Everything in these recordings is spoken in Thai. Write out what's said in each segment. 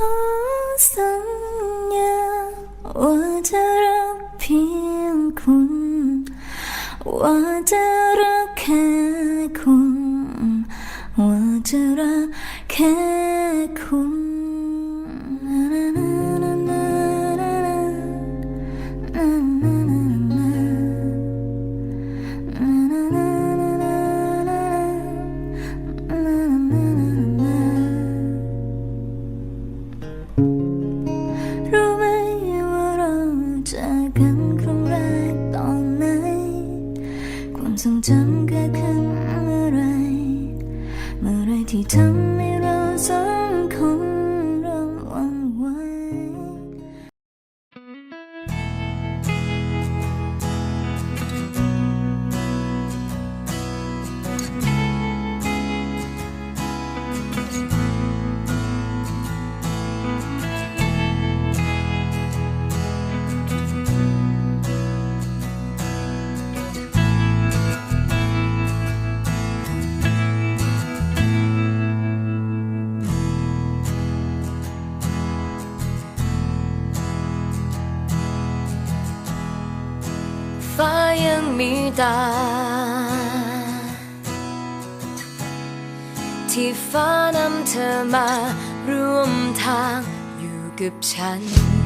ขอสัญญาว่าจะรักเพียงคุณ ว่าจะรักแค่คุณ ว่าจะรักแค่คุณ เมื่ไรเมื่อไรที่ทำ มีตา ที่ฟ้านำเธอมาร่วมทางอยู่กับฉัน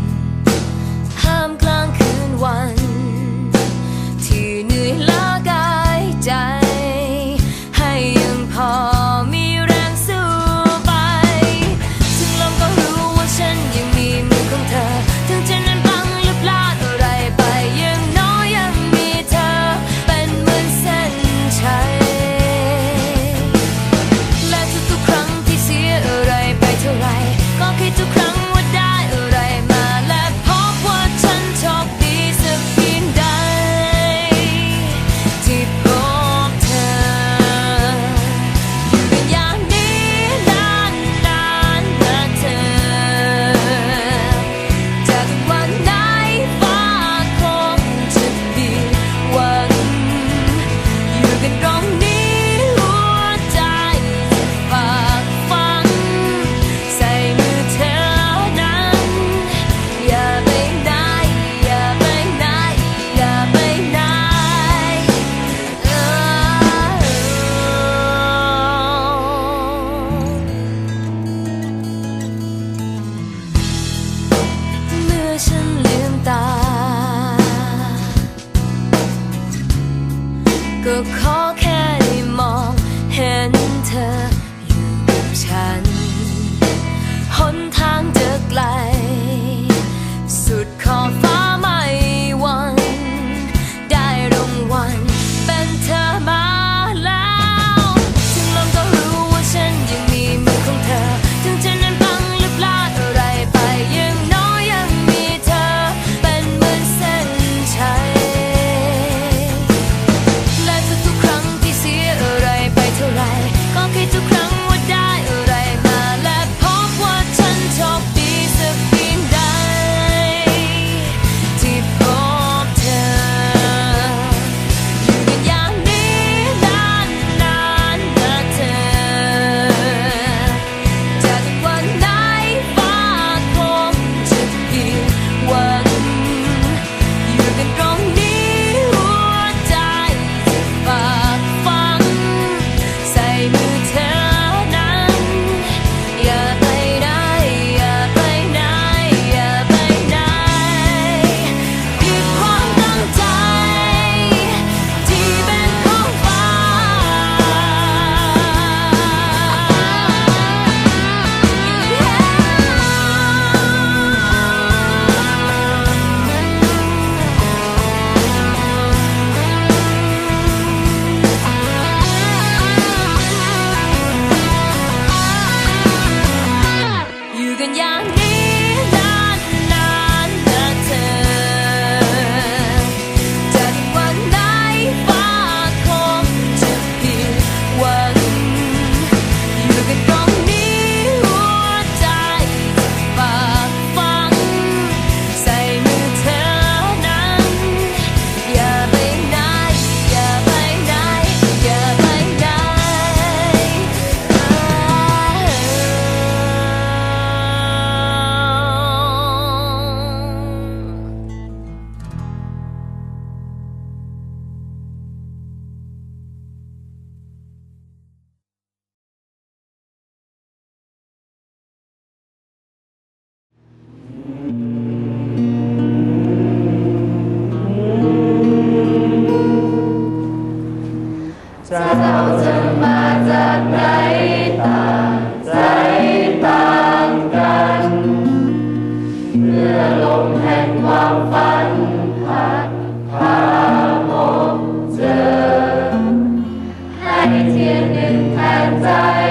Mädchen im Fernseher.